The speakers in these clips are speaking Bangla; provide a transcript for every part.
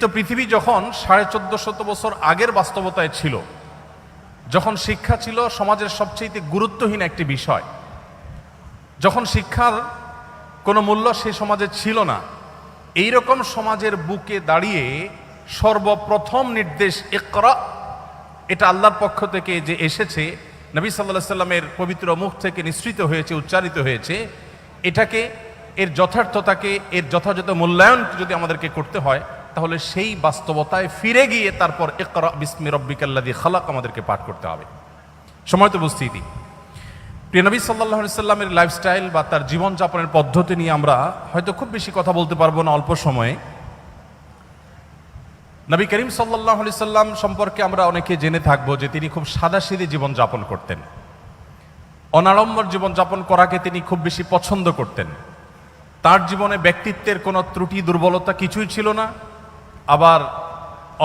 তো পৃথিবী যখন সাড়ে চোদ্দ শত বছর আগের বাস্তবতায় ছিল, যখন শিক্ষা ছিল সমাজের সবচেয়ে গুরুত্বহীন একটি বিষয়, যখন শিক্ষার কোনো মূল্য সে সমাজে ছিল না এই রকম সমাজের বুকে দাঁড়িয়ে সর্বপ্রথম নির্দেশ একরা এটা আল্লাহর পক্ষ থেকে যে এসেছে, নবী সাল্লাহ সাল্লামের পবিত্র মুখ থেকে নিঃসৃত হয়েছে, উচ্চারিত হয়েছে, এটাকে, এর যথার্থতাকে, এর যথাযথ মূল্যায়ন যদি আমাদেরকে করতে হয় তাহলে সেই বাস্তবতায় ফিরে গিয়ে তারপর একরা বিস্মি রব্বিকাল্লাদি খালাক আমাদেরকে পাঠ করতে হবে। সময় তো বুঝতেই প্রিয় নবী সাল্লাহ সাল্লামের লাইফস্টাইল বা তার জীবনযাপনের পদ্ধতি নিয়ে আমরা হয়তো খুব বেশি কথা বলতে পারব না অল্প সময়ে। নবী করিম সাল্লাহ আলি সাল্লাম সম্পর্কে আমরা অনেকে জেনে থাকব যে তিনি খুব সাদাসিধে জীবনযাপন করতেন। অনাড়ম্বর জীবনযাপন করাকে তিনি খুব বেশি পছন্দ করতেন। তার জীবনে ব্যক্তিত্বের কোনো ত্রুটি, দুর্বলতা কিছুই ছিল না। আবার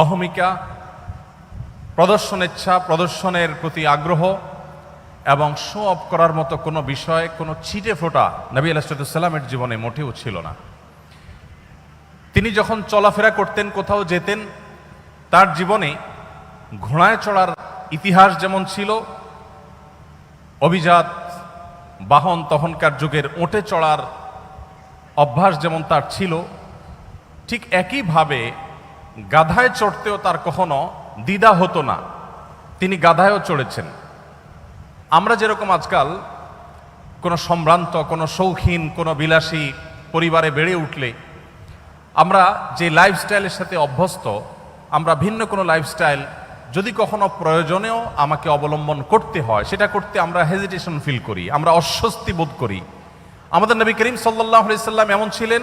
অহমিকা, প্রদর্শনেচ্ছা, প্রদর্শনের প্রতি আগ্রহ এবং শো অফ করার মতো কোনো বিষয়, কোনো ছিটে ফোটা নবী আলাহিসাল্লামের জীবনে মোটেও ছিল না। তিনি যখন চলাফেরা করতেন, কোথাও যেতেন, তার জীবনে ঘোড়ায় চড়ার ইতিহাস যেমন ছিল, অভিজাত বাহন তখনকার যুগের ওটে চড়ার অভ্যাস যেমন তার ছিল, ঠিক একইভাবে গাধায় চড়তেও তার কখনো দ্বিধা হতো না। তিনি গাধায়ও চড়েছেন। আমরা যেরকম আজকাল কোনো সম্ভ্রান্ত, কোনো শৌখিন, কোনো বিলাসী পরিবারে বেড়ে উঠলে, আমরা যে লাইফস্টাইলের সাথে অভ্যস্ত, আমরা ভিন্ন কোনো লাইফস্টাইল যদি কখনো প্রয়োজনেও আমাকে অবলম্বন করতে হয়, সেটা করতে আমরা হেজিটেশন ফিল করি, আমরা অস্বস্তি বোধ করি। আমাদের নবী করিম সাল্লাহ সাল্লাম এমন ছিলেন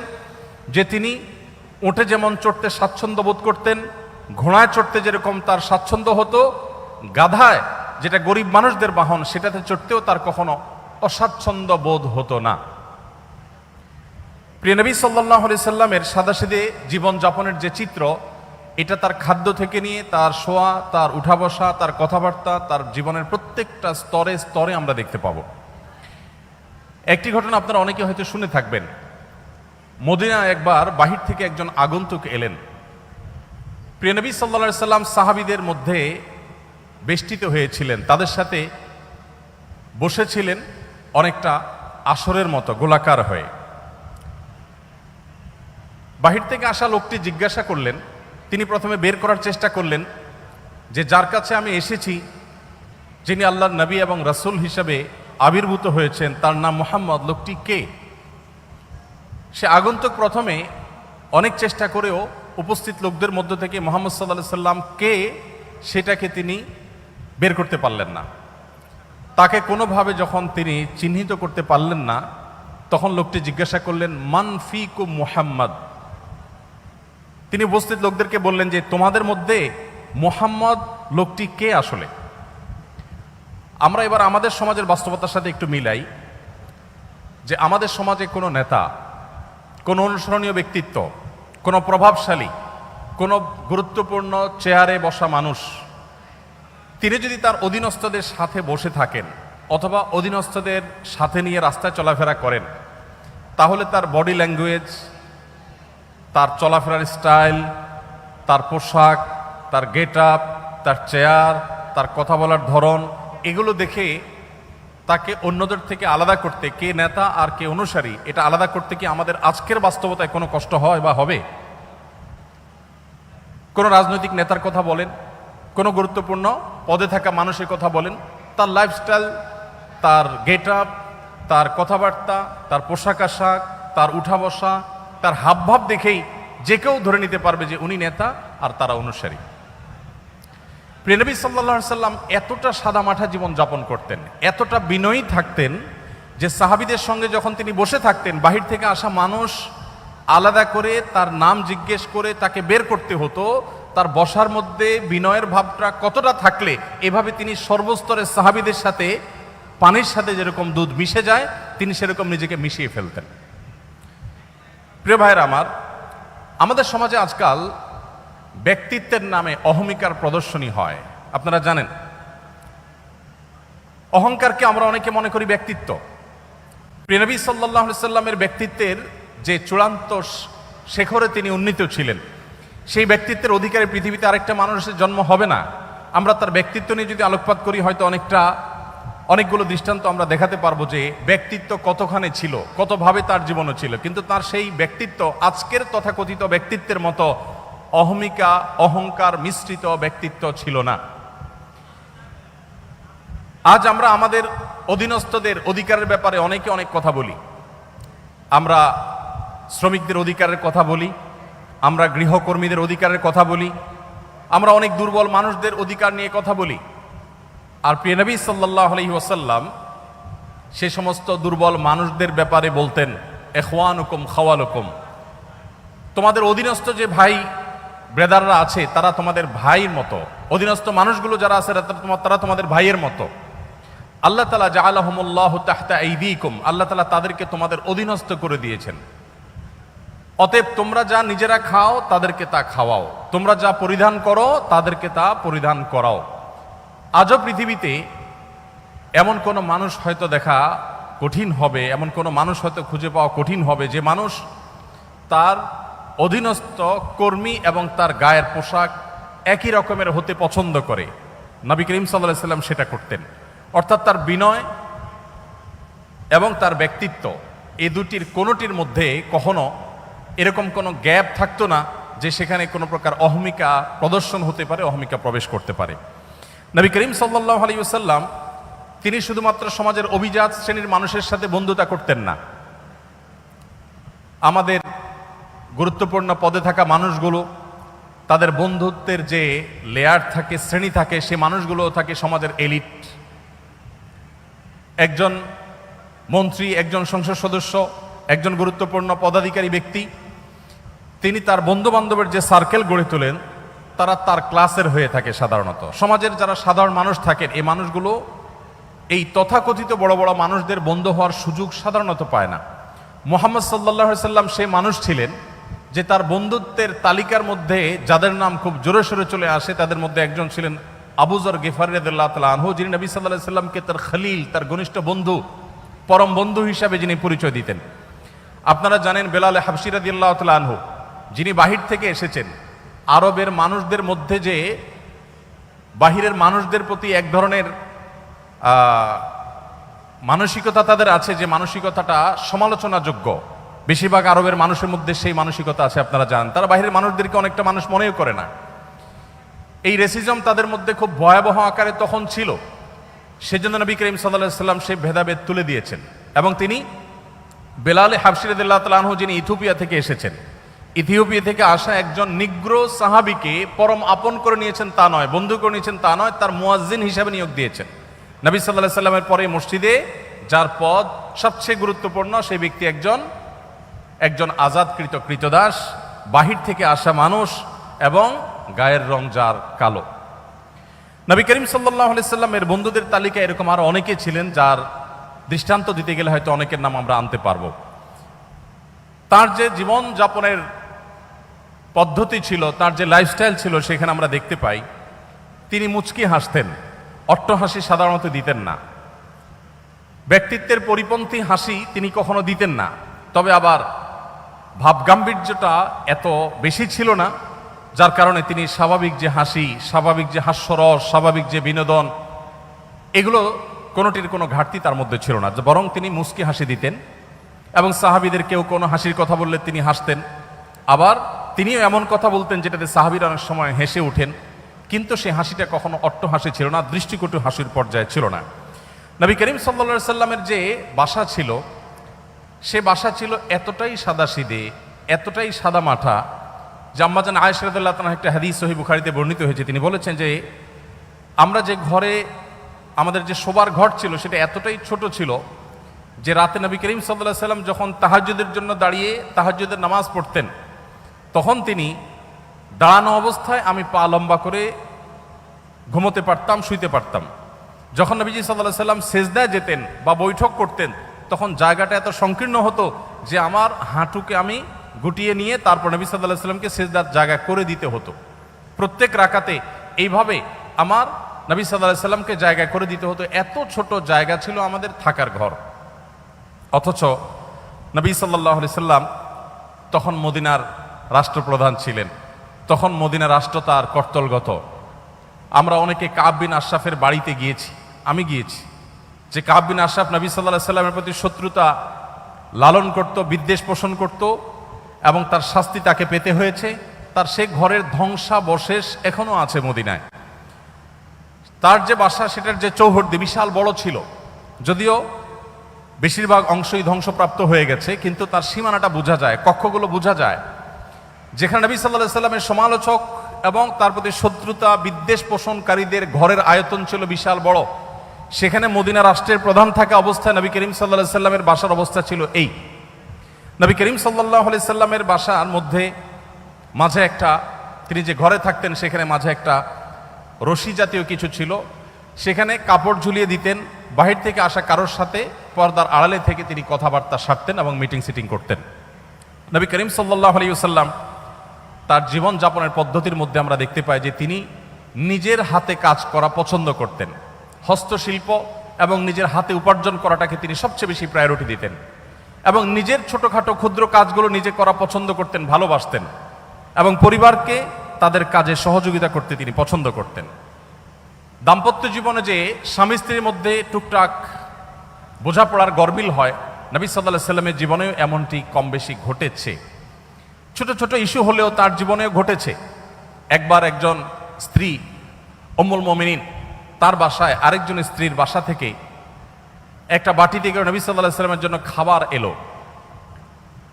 যে তিনি উঠে যেমন চড়তে স্বাচ্ছন্দ্য বোধ করতেন, ঘোড়ায় চড়তে যেরকম তার স্বাচ্ছন্দ্য হতো, গাধায় যেটা গরিব মানুষদের বাহন, সেটাতে চড়তেও তার কখনো অস্বাচ্ছন্দ্য বোধ হতো না। প্রিয়নবী সাল্লাহ সাল্লামের সাদাসিদে জীবনযাপনের যে চিত্র, এটা তার খাদ্য থেকে নিয়ে, তার শোয়া, তার উঠা বসা, তার কথাবার্তা, তার জীবনের প্রত্যেকটা স্তরে স্তরে আমরা দেখতে পাব। একটি ঘটনা আপনারা অনেকে হয়তো শুনে থাকবেন। মদিনা একবার বাহির থেকে একজন আগন্তুক এলেন। প্রিয়নবী সাল্লা সাল্লাম সাহাবিদের মধ্যে বেষ্টিত হয়েছিলেন। তাদের সাথে বসেছিলেন অনেকটা আসরের মতো, গোলাকার হয়ে। বাহির থেকে আসা লোকটি জিজ্ঞাসা করলেন, তিনি প্রথমে বের করার চেষ্টা করলেন যে, যার কাছে আমি এসেছি, যিনি আল্লাহর নবী এবং রাসূল হিসাবে আবির্ভূত হয়েছেন, তার নাম মোহাম্মদ, লোকটি কে? সে আগন্তুক প্রথমে অনেক চেষ্টা করেও উপস্থিত লোকদের মধ্য থেকে মোহাম্মদ সাল্লাম কে সেটাকে তিনি বের করতে পারলেন না। তাকে কোনোভাবে যখন তিনি চিহ্নিত করতে পারলেন না, তখন লোকটি জিজ্ঞাসা করলেন মানফিকু মুহাম্মদ? তিনি উপস্থিত লোকদেরকে বললেন যে, তোমাদের মধ্যে মোহাম্মদ লোকটি কে আসলে? আমরা এবার আমাদের সমাজের বাস্তবতার সাথে একটু মিলাই যে, আমাদের সমাজে কোনো নেতা কোনো অনুসরণীয় ব্যক্তিত্ব, কোনো প্রভাবশালী, কোনো গুরুত্বপূর্ণ চেয়ারে বসা মানুষ, তিনি যদি তার অধীনস্থদের সাথে বসে থাকেন অথবা অধীনস্থদের সাথে নিয়ে রাস্তায় চলাফেরা করেন, তাহলে তার বডি ল্যাঙ্গুয়েজ, তার চলাফেরার স্টাইল, তার পোশাক, তার গেট আপ তার চেয়ার, তার কথা বলার ধরন, এগুলো দেখে তাকে অন্যদের থেকে আলাদা করতে কে নেতা আর কে অনুসারী, এটা আলাদা করতে কি আমাদের আজকের বাস্তবতায় কোনো কষ্ট হয় বা হবে? কোনো রাজনৈতিক নেতার কথা বলেন, কোনো গুরুত্বপূর্ণ পদে থাকা মানুষের কথা বলেন, তার লাইফস্টাইল তার গেট আপ তার কথাবার্তা, তার পোশাক আশাক, তার উঠা বসা, তার হাবভাব দেখেই যে কেউ ধরে নিতে পারবে যে উনি নেতা আর তারা অনুসারী। প্রিয়নবী সাল্লা সাল্লাম এতটা সাদামাঠা জীবন যাপন করতেন, এতটা বিনয়ী থাকতেন যে সাহাবিদের সঙ্গে যখন তিনি বসে থাকতেন, বাহির থেকে আসা মানুষ আলাদা করে তার নাম জিজ্ঞেস করে তাকে বের করতে হতো। তার বসার মধ্যে বিনয়ের ভাবটা কতটা থাকলে এভাবে তিনি সর্বস্তরের সাহাবিদের সাথে, পানির সাথে যেরকম দুধ মিশে যায়, তিনি সেরকম নিজেকে মিশিয়ে ফেলতেন। প্রিয় ভাইয়ের আমার, আমাদের সমাজে আজকাল ব্যক্তিত্বের নামে অহমিকার প্রদর্শনী হয়। আপনারা জানেন। অহংকারকে আমরা অনেকে মনে করি ব্যক্তিত্ব। প্রিয়নবী সাল্লাহ সাল্লামের ব্যক্তিত্বের যে চূড়ান্ত শেখরে তিনি উন্নীত ছিলেন, সেই ব্যক্তিত্বের অধিকারে পৃথিবীতে আরেকটা মানুষের জন্ম হবে না। আমরা তার ব্যক্তিত্ব নিয়ে যদি আলোকপাত করি, হয়তো অনেকটা, অনেকগুলো দৃষ্টান্ত আমরা দেখাতে পারব যে ব্যক্তিত্ব কতখানে ছিল, কতভাবে তার জীবনও ছিল। কিন্তু তার সেই ব্যক্তিত্ব আজকের তথাকথিত ব্যক্তিত্বের মতো অহমিকা, অহংকার মিশ্রিত ব্যক্তিত্ব ছিল না। আজ আমরা আমাদের অধীনস্থদের অধিকারের ব্যাপারে অনেকে অনেক কথা বলি। আমরা শ্রমিকদের অধিকারের কথা বলি, আমরা গৃহকর্মীদের অধিকারের কথা বলি, আমরা অনেক দুর্বল মানুষদের অধিকার নিয়ে কথা বলি। আর প্রিয় নবী সাল্লাহ আলহি ওয়াসাল্লাম সে সমস্ত দুর্বল মানুষদের ব্যাপারে বলতেন, এখওয়ানুকুম, খাওয়ালুকুম। তোমাদের অধীনস্থ যে ভাই ব্রেদাররা আছে, তারা তোমাদের ভাইয়ের মতো। অধীনস্থ মানুষগুলো যারা আছে, তারা তোমাদের ভাইয়ের মতো। আল্লাহ তালা জাআলাহুমুল্লাহ তাহতা এইদিকুম আল্লাহ তালা তাদেরকে তোমাদের অধীনস্থ করে দিয়েছেন। অতএব তোমরা যা নিজেরা খাও, তাদেরকে তা খাওয়াও। তোমরা যা পরিধান করো, তাদেরকে তা পরিধান করাও। আজও পৃথিবীতে এমন কোনো মানুষ হয়তো দেখা কঠিন হবে, এমন কোনো মানুষ হয়তো খুঁজে পাওয়া কঠিন হবে, যে মানুষ তার অধীনস্থ কর্মী এবং তার গায়ের পোশাক একই রকমের হতে পছন্দ করে। নবী করিম সাল্লাহ সাল্লাম সেটা করতেন। অর্থাৎ তার বিনয় এবং তার ব্যক্তিত্ব এ দুটির কোনোটির মধ্যে কখনো এরকম কোনো গ্যাপ থাকতো না যে সেখানে কোনো প্রকার অহমিকা প্রদর্শন হতে পারে, অহমিকা প্রবেশ করতে পারে। নবী করিম সাল্লাহ আলী সাল্লাম তিনি শুধুমাত্র সমাজের অভিজাত শ্রেণির মানুষের সাথে বন্ধুতা করতেন না। আমাদের গুরুত্বপূর্ণ পদে থাকা মানুষগুলো, তাদের বন্ধুত্বের যে লেয়ার থাকে, শ্রেণি থাকে সে মানুষগুলো থাকে সমাজের এলিট একজন মন্ত্রী, একজন সংসদ সদস্য, একজন গুরুত্বপূর্ণ পদাধিকারী ব্যক্তি, তিনি তার বন্ধু বান্ধবের যে সার্কেল গড়ে তোলেন, তারা তার ক্লাসের হয়ে থাকে সাধারণত। সমাজের যারা সাধারণ মানুষ থাকেন, এই মানুষগুলো এই তথাকথিত বড় বড় মানুষদের বন্ধু হওয়ার সুযোগ সাধারণত পায় না। মোহাম্মদ সাল্লাহ সাল্লাম সে মানুষ ছিলেন যে তার বন্ধুত্বের তালিকার মধ্যে যাদের নাম খুব জোরে সোরে চলে আসে, তাদের মধ্যে একজন ছিলেন আবুজর গেফারিয়াদুল্লাহ তালা আনহু, যিনি নবী সাল্লাহ সাল্লামকে তার খলিল, তার ঘনিষ্ঠ বন্ধু, পরম বন্ধু হিসাবে যিনি পরিচয় দিতেন। আপনারা জানেন বেলাল হাফসিরাদিল্লাহ তালা আনহু, যিনি বাহির থেকে এসেছেন। আরবের মানুষদের মধ্যে যে, বাহিরের মানুষদের প্রতি এক ধরনের মানসিকতা তাদের আছে যে, মানসিকতাটা সমালোচনাযোগ্য। বেশিরভাগ আরবের মানুষের মধ্যে সেই মানসিকতা আছে, আপনারা জানেন তারা বাইরের মানুষদেরকে অনেকটা মানুষ মনেও করে না। এই রেসিজম তাদের মধ্যে খুব ভয়াবহ আকারে তখন ছিল। সেজন্য নবী করিম সাল্লাম সেই ভেদাভেদ তুলে দিয়েছেন। এবং তিনি বেলালে হাফসিরদুল্লাহ তালাহু যিনি ইথিওপিয়া থেকে এসেছেন, ইথিওপিয়া থেকে আসা একজন নিগ্র সাহাবিকে পরম আপন করে নিয়েছেন তা নয়, বন্ধু করে নিয়েছেন তা নয়, তার মুয়াজ্জিন হিসাবে নিয়োগ দিয়েছেন। নবী সাল্লাহ সাল্লামের পরে মসজিদে যার পদ সবচেয়ে গুরুত্বপূর্ণ, সেই ব্যক্তি একজন একজন আজাদকৃত কৃতদাস, বাহির থেকে আসা মানুষ এবং গায়ের রং যার কালো। নবী করিম সাল্লাহ সাল্লামের বন্ধুদের তালিকায় এরকম আরও অনেকে ছিলেন যার দৃষ্টান্ত দিতে গেলে হয়তো অনেকের নাম আমরা আনতে পারব। তার যে জীবন যাপনের পদ্ধতি ছিল, তার যে লাইফস্টাইল ছিল সেখানে আমরা দেখতে পাই, তিনি মুচকি হাসতেন অট্ট হাসি সাধারণত দিতেন না। ব্যক্তিত্বের পরিপন্থী হাসি তিনি কখনো দিতেন না, তবে আবার ভাবগাম্ভীর্যটা এত বেশি ছিল না, যার কারণে তিনি স্বাভাবিক যে হাসি, স্বাভাবিক যে হাস্যরস, স্বাভাবিক যে বিনোদন, এগুলো কোনোটির কোনো ঘাটতি তার মধ্যে ছিল না। বরং তিনি মুস্কি হাসি দিতেন এবং সাহাবিদের কেউ কোনো হাসির কথা বললে তিনি হাসতেন। আবার তিনিও এমন কথা বলতেন যেটাতে সাহাবির অনেক সময় হেসে ওঠেন কিন্তু সে হাসিটা কখনো অট্ট হাসি ছিল না, দৃষ্টিকটু হাসির পর্যায়ে ছিল না। নবী করিম সাল্লা সাল্লামের যে বাসা ছিল সে বাসা ছিল এতটাই সাদা সিদে এতটাই সাদা মাঠা জাম্মাজান আয়সরদুল্লাহ তালা একটা হাদিস সহি বুখারিতে বর্ণিত হয়েছে। তিনি বলেছেন যে, আমরা যে ঘরে আমাদের যে শোবার ঘর ছিল সেটা এতটাই ছোট ছিল যে রাতে নবী করিম সাল্লাহ সাল্লাম যখন তাহাজ্জুদের জন্য দাঁড়িয়ে তাহাজ্জুদের নামাজ পড়তেন, তখন তিনি দাঁড়ানো অবস্থায় আমি পা লম্বা করে ঘুমোতে পারতাম, শুইতে পারতাম। যখন নবীজি সাল্লাহ সাল্লাম সেজদায় যেতেন বা বৈঠক করতেন তখন জায়গাটা এত সংকীর্ণ হতো যে আমার হাঁটুকে আমি গুটিয়ে নিয়ে তারপর নবী সাল্লাহ সাল্লামকে সেজদার জায়গা করে দিতে হতো। প্রত্যেক রাকাতে এইভাবে আমার নবী সাল্লাহ সাল্লামকে জায়গা করে দিতে হতো। এত ছোট জায়গা ছিল আমাদের থাকার ঘর। অথচ নবী সাল্লাহ সাল্লাম তখন মদিনার রাষ্ট্রপ্রধান ছিলেন। তখন মদিনা রাষ্ট্র তার কর্তলগত। আমরা অনেকে কাব বিন আশরাফের বাড়িতে গিয়েছি। আমি গিয়েছি। যে কাব বিন আশরাফ নবী সাল্লাহ সাল্লামের প্রতি শত্রুতা লালন করত, বিদ্বেষ পোষণ করত এবং তার শাস্তি তাকে পেতে হয়েছে, তার সে ঘরের ধ্বংসাবশেষ এখনও আছে মদিনায়। তার যে বাসা, সেটার যে চৌহদ্দি বিশাল বড় ছিল, যদিও বেশিরভাগ অংশই ধ্বংসপ্রাপ্ত হয়ে গেছে, কিন্তু তার সীমানাটা বোঝা যায়, কক্ষগুলো বোঝা যায়। যেখানে নবী সাল্লাহ সাল্লামের সমালোচক এবং তার প্রতি শত্রুতা, বিদ্বেষ পোষণকারীদের ঘরের আয়তন ছিল বিশাল বড়। সেখানে মদিনা রাষ্ট্রের প্রধান থাকা অবস্থায় নবী করিম সাল্লাহ সাল্লামের বাসার অবস্থা ছিল এই। নবী করিম সাল্লাহ আলি সাল্লামের বাসার মধ্যে, মাঝে একটা, তিনি যে ঘরে থাকতেন সেখানে মাঝে একটা রশি জাতীয় কিছু ছিল। সেখানে কাপড় ঝুলিয়ে দিতেন, বাহির থেকে আসা কারোর সাথে পর্দার আড়ালে থেকে তিনি কথাবার্তা সারতেন এবং মিটিং সিটিং করতেন। নবী করিম সাল্লাহ আলিউসাল্লাম তার জীবনযাপনের পদ্ধতির মধ্যে আমরা দেখতে পাই যে তিনি নিজের হাতে কাজ করা পছন্দ করতেন। হস্তশিল্প এবং নিজের হাতে উপার্জন করাটাকে তিনি সবচেয়ে বেশি প্রায়োরিটি দিতেন। এবং নিজের ছোটখাটো ক্ষুদ্র কাজগুলো নিজে করা পছন্দ করতেন, ভালোবাসতেন এবং পরিবারকে তাদের কাজে সহযোগিতা করতে তিনি পছন্দ করতেন। দাম্পত্য জীবনে যে স্বামী স্ত্রীর মধ্যে টুকটাক বোঝাপড়ার গরমিল হয়, নবী সাল্লাহ সাল্লামের জীবনেও এমনটি কম বেশি ঘটেছে। ছোট ছোট ইস্যু হলেও তার জীবনেও ঘটেছে। একবার একজন স্ত্রী অম্মুল মমিনিন তার বাসায় আরেকজন স্ত্রীর বাসা থেকে একটা বাটি থেকে নবী সাল্লাহ সাল্লামের জন্য খাবার এলো।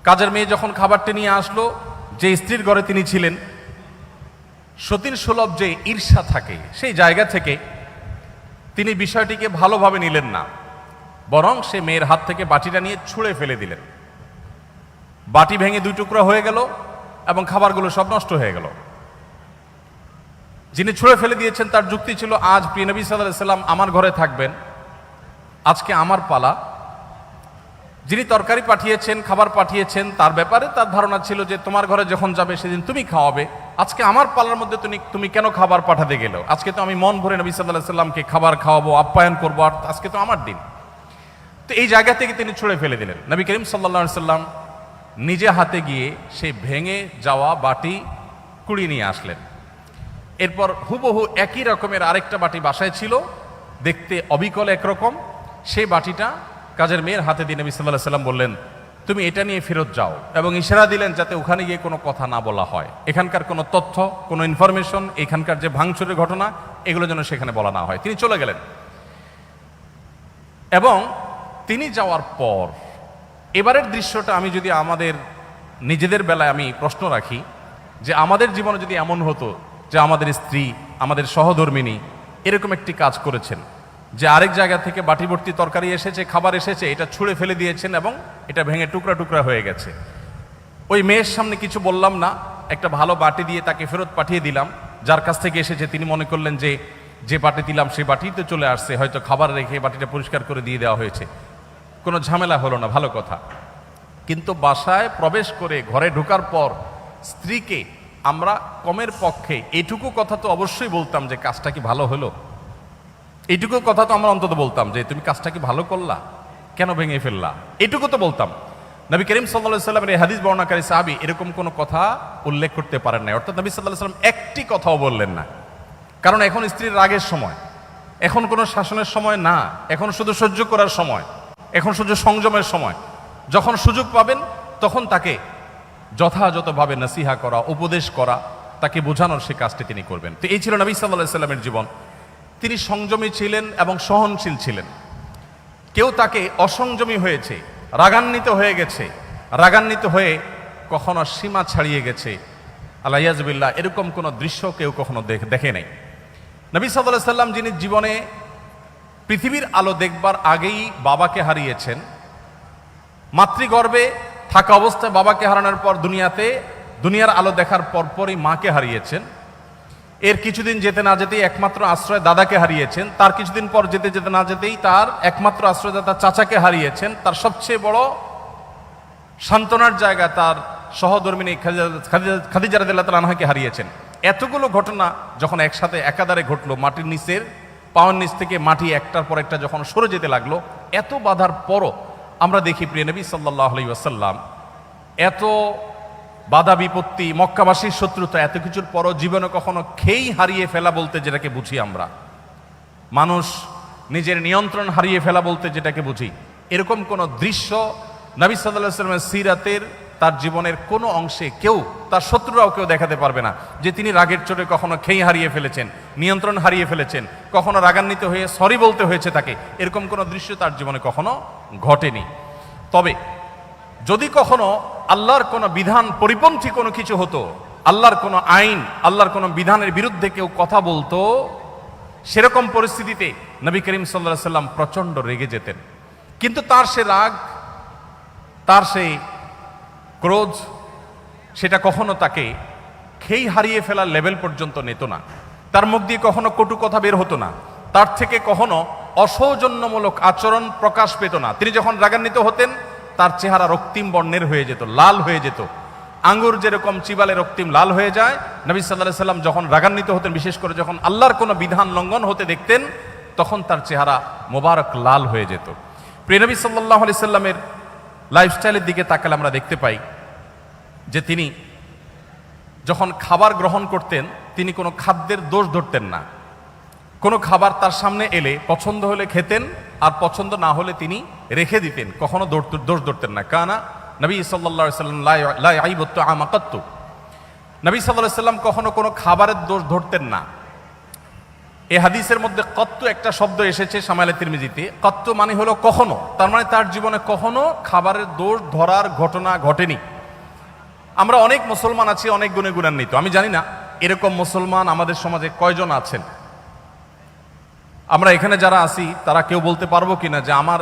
কাজের মেয়ে যখন খাবারটি নিয়ে আসলো, যে স্ত্রীর ঘরে তিনি ছিলেন, সতীন সুলভ যে ঈর্ষা থাকে, সেই জায়গা থেকে তিনি বিষয়টিকে ভালোভাবে নিলেন না, বরং সে মেয়ের হাত থেকে বাটিটা নিয়ে ছুঁড়ে ফেলে দিলেন। বাটি ভেঙে দুই টুকরা হয়ে গেল এবং খাবারগুলো সব নষ্ট হয়ে গেল। যিনি ছুঁড়ে ফেলে দিয়েছেন, তার যুক্তি ছিল, আজ প্রিয় নবী সাল্লাহ সাল্লাম আমার ঘরে থাকবেন। আজকে আমার পালা। যিনি তরকারি পাঠিয়েছেন, খাবার পাঠিয়েছেন, তার ব্যাপারে তার ধারণা ছিল যে, তোমার ঘরে যখন যাবে, সেদিন তুমি খাওয়াবে। আজকে আমার পালার মধ্যে তুমি তুমি কেন খাবার পাঠাতে গেলো? আজকে তো আমি মন ভরে নবী সাল্লাহ সাল্লামকে খাবার খাওয়াবো, আপ্যায়ন করব, আর আজকে তো আমার দিন। তো এই জায়গা থেকে তিনি ছুঁড়ে ফেলে দিলেন। নবী করিম সাল্লা সাল্লাম নিজে হাতে গিয়ে সেই ভেঙে যাওয়া বাটি কুড়িয়ে নিয়ে আসলেন। এরপর হুবহু একই রকমের আরেকটা বাটি বাসায় ছিল। দেখতে অবিকল একরকম। সেই বাটিটা কাজের মেয়ের হাতে দিয়ে নবী সাল্লাহ সাল্লাম বললেন, তুমি এটা নিয়ে ফেরত যাও। এবং ইশারা দিলেন যাতে ওখানে গিয়ে কোনো কথা না বলা হয়। এখানকার কোনো তথ্য, কোনো ইনফরমেশন এখানকার যে ভাঙচুরের ঘটনা, এগুলো যেন সেখানে বলা না হয়। তিনি চলে গেলেন। এবং তিনি যাওয়ার পর, এবারের দৃশ্যটা আমি যদি আমাদের নিজেদের বেলায় আমি প্রশ্ন রাখি, যে আমাদের জীবনে যদি এমন হতো যে আমাদের স্ত্রী, আমাদের সহধর্মিনী এরকম একটি কাজ করেছেন, যে আরেক জায়গা থেকে বাটি ভর্তি তরকারি এসেছে, খাবার এসেছে, এটা ছুঁড়ে ফেলে দিয়েছেন এবং এটা ভেঙে টুকরা টুকরা হয়ে গেছে। ওই মেয়ের সামনে কিছু বললাম না, একটা ভালো বাটি দিয়ে তাকে ফেরত পাঠিয়ে দিলাম। যার কাছ থেকে এসেছে, তিনি মনে করলেন যে যে বাটি দিলাম সেই বাটি তো চলে আসছে, হয়তো খাবার রেখে বাটিটা পরিষ্কার করে দিয়ে দেওয়া হয়েছে। কোনো ঝামেলা হলো না, ভালো কথা। কিন্তু বাসায় প্রবেশ করে, ঘরে ঢোকার পর স্ত্রীকে আমরা কমের পক্ষে এইটুকু কথা তো অবশ্যই বলতাম যে কাজটা কি ভালো হলো। এইটুকু কথা তো আমরা অন্তত বলতাম যে তুমি কাজটা কি ভালো করলা? কেন ভেঙে ফেললা? এটুকু তো বলতাম। নবী করিম সাল্লা সাল্লামের এই হাদিস বর্ণাকারী সাহাবি এরকম কোনো কথা উল্লেখ করতে পারেন না অর্থাৎ নবী সাল্লাহ সাল্লাম একটি কথাও বললেন না। কারণ এখন স্ত্রীর রাগের সময়। এখন কোনো শাসনের সময় না। এখন শুধু সহ্য করার সময়। এখন শুধু সংযমের সময়। যখন সুযোগ পাবেন, তখন তাকে যথাযথভাবে নসিহা করা, উপদেশ করা, তাকে বোঝানোর সে কাজটি তিনি করবেন। তো এই ছিল নবী সাল্লাহ সাল্লামের জীবন। তিনি সংযমী ছিলেন এবং সহনশীল ছিলেন। কেউ তাকে অসংযমী হয়েছে, রাগান্বিত হয়ে গেছে, রাগান্বিত হয়ে কখনো সীমা ছাড়িয়ে গেছে। আল্লাহিয়াজবিল্লাহ এরকম কোনো দৃশ্য কেউ কখনো দেখ- দেখে নেই। নবী সাল্লাহ সাল্লাম যিনি জীবনে পৃথিবীর আলো দেখবার আগেই বাবাকে হারিয়েছেন, মাতৃগর্ভে থাকা অবস্থায় বাবাকে হারানোর পর দুনিয়াতে, দুনিয়ার আলো দেখার পরপরই মাকে হারিয়েছেন। এর কিছুদিন যেতে না যেতেই একমাত্র আশ্রয় দাদাকে হারিয়েছেন। তার কিছুদিন পর যেতে যেতে না যেতেই তার একমাত্র আশ্রয়দাতা চাচাকে হারিয়েছেন। তার সবচেয়ে বড় সান্ত্বনার জায়গা তার সহধর্মিনী খাদিজা আনহাকে হারিয়েছেন। এতগুলো ঘটনা যখন একসাথে একাধারে ঘটলো, মাটির নিচের, পাওয়ার নিচ থেকে মাটি একটার পর একটা যখন সরে যেতে লাগল, এত বাধার পরও আমরা দেখি, প্রিয় নবী সাল্লাহ আলি ওয়াসাল্লাম, এত বাধা বিপত্তি, মক্কাবাসীর শত্রুতা, এত কিছুর পরও জীবনে কখনো খেই হারিয়ে ফেলা বলতে যেটাকে বুঝি আমরা। মানুষ নিজের নিয়ন্ত্রণ হারিয়ে ফেলা বলতে যেটাকে বুঝি। এরকম কোনো দৃশ্য নবী সাল্লাহ সাল্লামের সিরাতের তার জীবনের কোনো অংশে কেউ, তার শত্রুরাও কেউ দেখাতে পারবে না যে তিনি রাগের চোটে কখনো খেই হারিয়ে ফেলেছেন, নিয়ন্ত্রণ হারিয়ে ফেলেছেন, কখনো রাগান্বিত হয়ে সরি বলতে হয়েছে তাকে। এরকম কোনো দৃশ্য তার জীবনে কখনো ঘটেনি। তবে যদি কখনো আল্লাহর কোনো বিধান পরিপন্থী কোনো কিছু হতো, আল্লাহর কোনো আইন, আল্লাহর কোনো বিধানের বিরুদ্ধে কেউ কথা বলতো, সেরকম পরিস্থিতিতে নবী করিম সাল্লাহ সাল্লাম প্রচণ্ড রেগে যেতেন। কিন্তু তার সে রাগ, তার সেই ক্রোধ, সেটা কখনো তাকে খেই হারিয়ে ফেলার লেভেল পর্যন্ত নিত না। তার মুখ দিয়ে কখনো কটু কথা বের হতো না। তার থেকে কখনো অসৌজন্যমূলক আচরণ প্রকাশ পেত না। তিনি যখন রাগান্বিত হতেন, তার চেহারা রক্তিম বর্ণের হয়ে যেত, লাল হয়ে যেত। আঙ্গুর যেরকম চিবালে রক্তিম লাল হয়ে যায়, নবী সাল্লাহ সাল্লাম যখন রাগান্বিত হতেন, বিশেষ করে যখন আল্লাহর কোনো বিধান লঙ্ঘন হতে দেখতেন, তখন তার চেহারা মোবারক লাল হয়ে যেত। প্রিয়নবী সাল্লাহ আলি সাল্লামের লাইফস্টাইলের দিকে তাকালে আমরা দেখতে পাই যে তিনি যখন খাবার গ্রহণ করতেন, তিনি কোনো খাদ্যের দোষ ধরতেন না। কোনো খাবার তার সামনে এলে পছন্দ হলে খেতেন, আর পছন্দ না হলে তিনি রেখে দিতেন। কখনো দোষ ধরতেন না। কানা নবী সাল্লা সাল্লাম নবী সাল্লাহ সাল্লাম কখনো কোনো খাবারের দোষ ধরতেন না। এ হাদিসের মধ্যে কত্ত একটা শব্দ এসেছে সামাইলে তিরমিজিতে। কত্ত মানে হলো কখনো। তার মানে তার জীবনে কখনো খাবারের দোষ ধরার ঘটনা ঘটেনি। আমরা অনেক মুসলমান আছি, অনেক গুণে গুণান্বিত। আমি জানি না, এরকম মুসলমান আমাদের সমাজে কয়জন আছেন? আমরা এখানে যারা আছি, তারা কেউ বলতে পারব কিনা যে আমার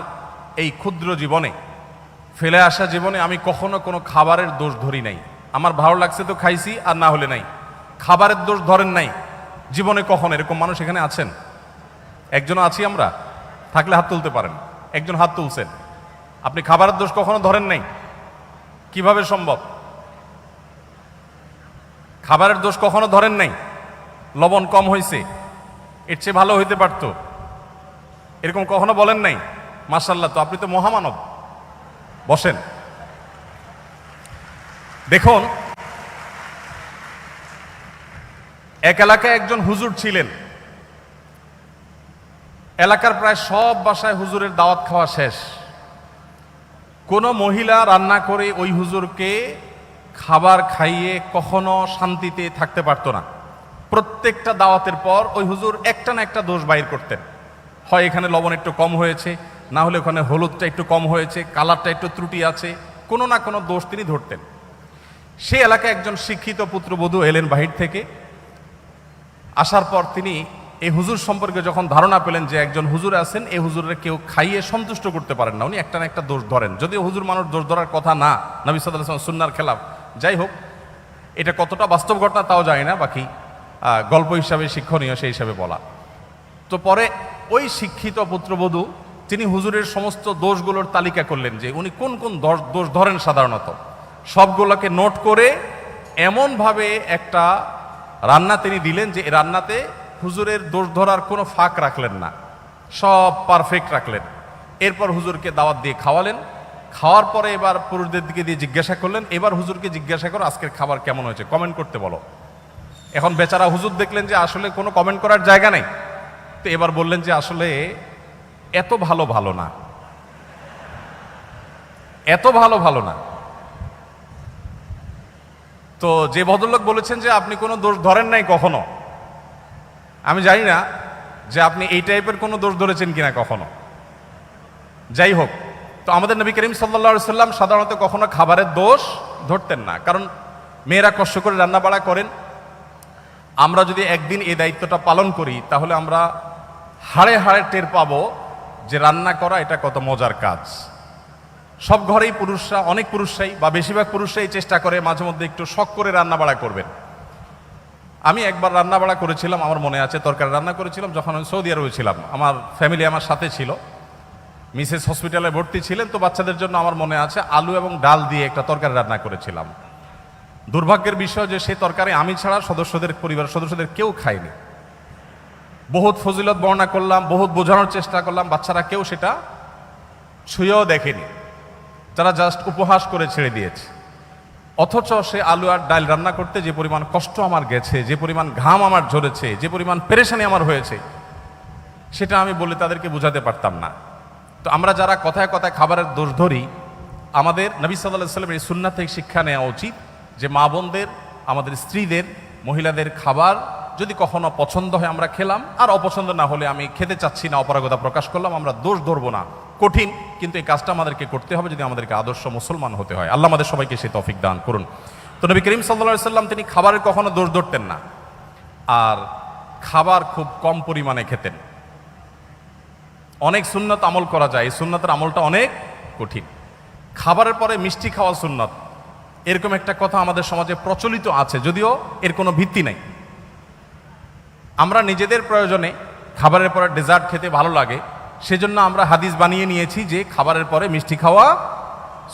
এই ক্ষুদ্র জীবনে, ফেলে আসা জীবনে আমি কখনো কোনো খাবারের দোষ ধরি নাই। আমার ভালো লাগছে তো খাইছি আর না হলে নাই। খাবারের দোষ ধরেন নাই। জীবনে কখন এরকম মানুষ এখানে আছেন? একজন আছি আমরা, থাকলে হাত তুলতে পারেন। একজন হাত তুলছেন। আপনি খাবারের দোষ কখনো ধরেন নাই? কীভাবে সম্ভব? খাবারের দোষ কখনো ধরেন নাই? লবণ কম হয়েছে এর চেয়ে ভালো হইতে পারত। এরকম কখনো বলেন নাই? মার্শাল্লাহ তো আপনি তো মহামানব। বসেন। দেখুন, এক এলাকায় একজন হুজুর ছিলেন। এলাকার প্রায় সব বাসায় হুজুরের দাওয়াত খাওয়া শেষ। কোনো মহিলা রান্না করে ওই হুজুরকে খাবার খাইয়ে কখনো শান্তিতে থাকতে পারতো না। প্রত্যেকটা দাওয়াতের পর ওই হুজুর একটা না একটা দোষ বাইর করতেন। হয় এখানে লবণ একটু কম হয়েছে, না হলে ওখানে হলুদটা একটু কম হয়েছে, কালারটা একটু ত্রুটি আছে, কোনো না কোনো দোষ তিনি ধরতেন। সে এলাকায় একজন শিক্ষিত পুত্রবধূ এলেন বাহির থেকে। আসার পর তিনি এই হুজুর সম্পর্কে যখন ধারণা পেলেন যে একজন হুজুর আছেন, এই হুজুরের কেউ খাইয়ে সন্তুষ্ট করতে পারেন না। উনি একটা না একটা দোষ ধরেন। যদিও হুজুর মানুষ দোষ ধরার কথা না, নবী সাল্লাহ সুন্নার খেলাফ। যাই হোক, এটা কতটা বাস্তব ঘটনা তাও যায় না, বাকি গল্প হিসাবে, শিক্ষণীয় সেই হিসাবে বলা। তো পরে ওই শিক্ষিত পুত্রবধূ, তিনি হুজুরের সমস্ত দোষগুলোর তালিকা করলেন যে উনি কোন কোন দোষ ধরেন সাধারণত। সবগুলোকে নোট করে এমনভাবে একটা রান্না তিনি দিলেন যে রান্নাতে হুজুরের দোষ ধরার কোনো ফাঁক রাখলেন না। সব পারফেক্ট রাখলেন। এরপর হুজুরকে দাওয়াত দিয়ে খাওয়ালেন। খাওয়ার পরে এবার পুরুষদের দিকে দিয়ে জিজ্ঞাসা করলেন, এবার হুজুরকে জিজ্ঞাসা করো, আজকের খাবার কেমন হয়েছে? কমেন্ট করতে বলো। এখন বেচারা হুজুর দেখলেন যে আসলে কোনো কমেন্ট করার জায়গা নেই। তো এবার বললেন যে আসলে এত ভালো ভালো না। এত ভালো ভালো না। তো যে ভদ্রলোক বলেছেন যে আপনি কোনো দোষ ধরেন নাই কখনো। আমি জানি না যে আপনি এই টাইপের কোনো দোষ ধরেছেন কিনা কখনো। যাই হোক, তো আমাদের নবী করিম সাল্লা সাল্লাম সাধারণত কখনো খাবারের দোষ ধরতেন না। কারণ মেয়েরা কষ্ট করে রান্না বাড়া করেন আমরা যদি একদিন এই দায়িত্বটা পালন করি, তাহলে আমরা হাড়ে হাড়ে টের পাব যে রান্না করা এটা কত মজার কাজ। সব ঘরেই পুরুষরা, অনেক পুরুষরাই বা বেশিরভাগ পুরুষরাই চেষ্টা করে মাঝে মধ্যে একটু শখ করে রান্না বাড়া করবেন। আমি একবার রান্না বাড়া করেছিলাম, আমার মনে আছে, তরকারি রান্না করেছিলাম যখন আমি সৌদি আরবে ছিলাম। আমার ফ্যামিলি আমার সাথে ছিল। মিসেস হসপিটালে ভর্তি ছিলেন, তো বাচ্চাদের জন্য আমার মনে আছে আলু এবং ডাল দিয়ে একটা তরকারি রান্না করেছিলাম। দুর্ভাগ্যের বিষয় যে সে তরকারি আমি ছাড়া সদস্যদের পরিবার সদস্যদের কেউ খায়নি। বহুত ফজিলত বর্ণনা করলাম, বহুত বোঝানোর চেষ্টা করলাম, বাচ্চারা কেউ সেটা ছুঁয়েও দেখেনি। তারা জাস্ট উপহাস করে ছেড়ে দিয়েছে। অথচ সে আলু আর ডাল রান্না করতে যে পরিমাণ কষ্ট আমার গেছে, যে পরিমাণ ঘাম আমার ঝরেছে, যে পরিমাণ পেরেশানি আমার হয়েছে, সেটা আমি বলে তাদেরকে বোঝাতে পারতাম না। তো আমরা যারা কথায় কথায় খাবারের দোষ ধরি, আমাদের নবী সাল্লাহ সাল্লামের এই সুন্না থেকে শিক্ষা নেওয়া উচিত। যে মা বোনদের, আমাদের স্ত্রীদের, মহিলাদের খাবার যদি কখনো পছন্দ হয় আমরা খেলাম, আর অপছন্দ না হলে আমি খেতে চাচ্ছি না, অপারগতা প্রকাশ করলাম, আমরা দোষ ধরবো না। কঠিন, কিন্তু এই কাজটা আমাদেরকে করতে হবে যদি আমাদেরকে আদর্শ মুসলমান হতে হয়। আল্লাহ আমাদের সবাইকে সেই তফিক দান করুন। তো নবী করিম সাল্লা সাল্লাম তিনি খাবারের কখনো দোষ ধরতেন না। আর খাবার খুব কম পরিমাণে খেতেন। অনেক সুন্নত আমল করা যায়, এই সুন্নতের আমলটা অনেক কঠিন। খাবারের পরে মিষ্টি খাওয়া সুন্নত। এরকম একটা কথা আমাদের সমাজে প্রচলিত আছে, যদিও এর কোনো ভিত্তি নাই। আমরা নিজেদের প্রয়োজনে খাবারের পরে ডেজার্ট খেতে ভালো লাগে, সেজন্য আমরা হাদিস বানিয়ে নিয়েছি যে খাবারের পরে মিষ্টি খাওয়া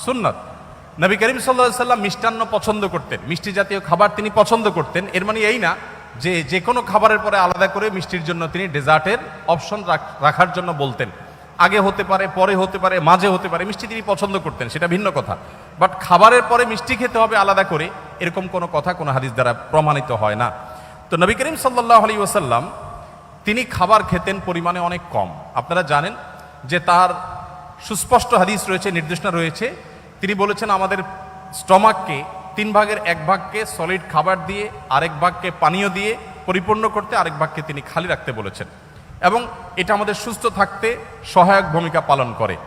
সুন্নত। নবী করিম সাল্লা সাল্লাম মিষ্টান্ন পছন্দ করতেন, মিষ্টি জাতীয় খাবার তিনি পছন্দ করতেন। এর মানে এই না যে যে কোনো খাবারের পরে আলাদা করে মিষ্টির জন্য তিনি ডেজার্টের অপশন রাখার জন্য বলতেন। আগে হতে পারে, পরে হতে পারে, মাঝে হতে পারে, মিষ্টি তিনি পছন্দ করতেন, সেটা ভিন্ন কথা। বাট খাবারের পরে মিষ্টি খেতে হবে আলাদা করে, এরকম কোনো কথা কোনো হাদিস দ্বারা প্রমাণিত হয় না। তো নবী করিম সাল্লাহ আলী ওসাল্লাম তিনি খাবার খেতেন পরিমাণে অনেক কম। আপনারা জানেন যে তার সুস্পষ্ট হাদিস রয়েছে, নির্দেশনা রয়েছে। তিনি বলেছেন, আমাদের স্টমাককে তিন ভাগের এক ভাগকে সলিড খাবার দিয়ে, আরেক ভাগকে পানীয় দিয়ে পরিপূর্ণ করতে, আরেক ভাগকে তিনি খালি রাখতে বলেছেন। এবং এটা আমাদের সুস্থ থাকতে সহায়ক ভূমিকা পালন করে।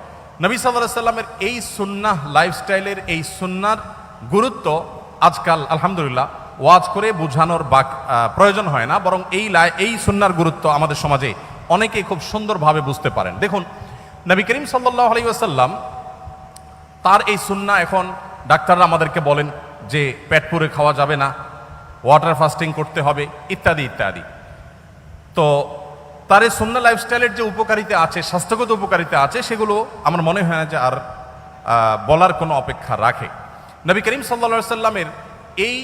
নবী সাল্লাহ সাল্লামের এই সুন্নাহ লাইফস্টাইলের এই সুন্নার গুরুত্ব আজকাল, আলহামদুলিল্লাহ, ওয়াজ করে বোঝানোর বাক প্রয়োজন হয় না। বরং এই এই সুন্নার গুরুত্ব আমাদের সমাজে অনেকেই খুব সুন্দরভাবে বুঝতে পারেন। দেখুন, নবী করিম সাল্লাহ আলী আসাল্লাম তার এই সুন্না এখন ডাক্তাররা আমাদেরকে বলেন যে, পেট পুরে খাওয়া যাবে না, ওয়াটার ফাস্টিং করতে হবে, ইত্যাদি ইত্যাদি। তো তার এই সুন্না লাইফস্টাইলের যে উপকারিতা আছে, স্বাস্থ্যগত উপকারিতা আছে, সেগুলো আমার মনে হয় না যে আর বলার কোনো অপেক্ষা রাখে। নবী করিম সাল্লা সাল্লামের এই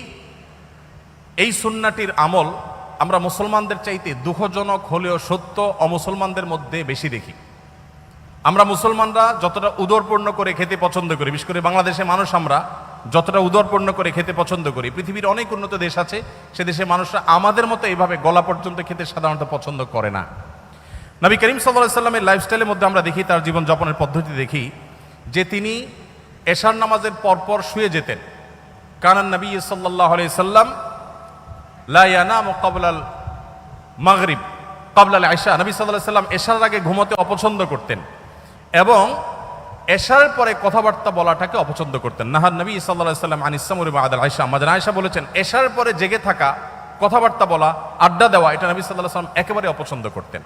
এই সুন্নাটির আমল আমরা মুসলমানদের চাইতে দুঃখজনক হলেও সত্য অমুসলমানদের মধ্যে বেশি দেখি। আমরা মুসলমানরা যতটা উদরপূর্ণ করে খেতে পছন্দ করি, বিশেষ করে বাংলাদেশে মানুষ আমরা যতটা উদরপূর্ণ করে খেতে পছন্দ করি। পৃথিবীর অনেক উন্নত দেশ আছে, সে দেশে মানুষরা আমাদের মতো এইভাবে গলা পর্যন্ত খেতে সাধারণত পছন্দ করে না। নবী করিম সাল্লাহ সাল্লামের লাইফস্টাইলের মধ্যে আমরা দেখি, তার জীবনযাপনের পদ্ধতি দেখি, যে তিনি এশার নামাজের পরপর শুয়ে যেতেন। কানান নবী সাল্লাহ সাল্লাম লায়ানাম কবলাল মাগরিব কবলাল আয়সা নবী সাল্লাহ সাল্লাম এশার আগে ঘুমোতে অপছন্দ করতেন এবং এশার পরে কথাবার্তা বলাটাকে অপছন্দ করতেন। নাহার নবী সাল্লাহ সাল্লাম আনিসামুর আদাল আয়সা আমাদের আয়সা বলেছেন এসার পরে জেগে থাকা, কথাবার্তা বলা, আড্ডা দেওয়া, এটা নবী সাল্লাহ সাল্লাম একেবারে অপছন্দ করতেন।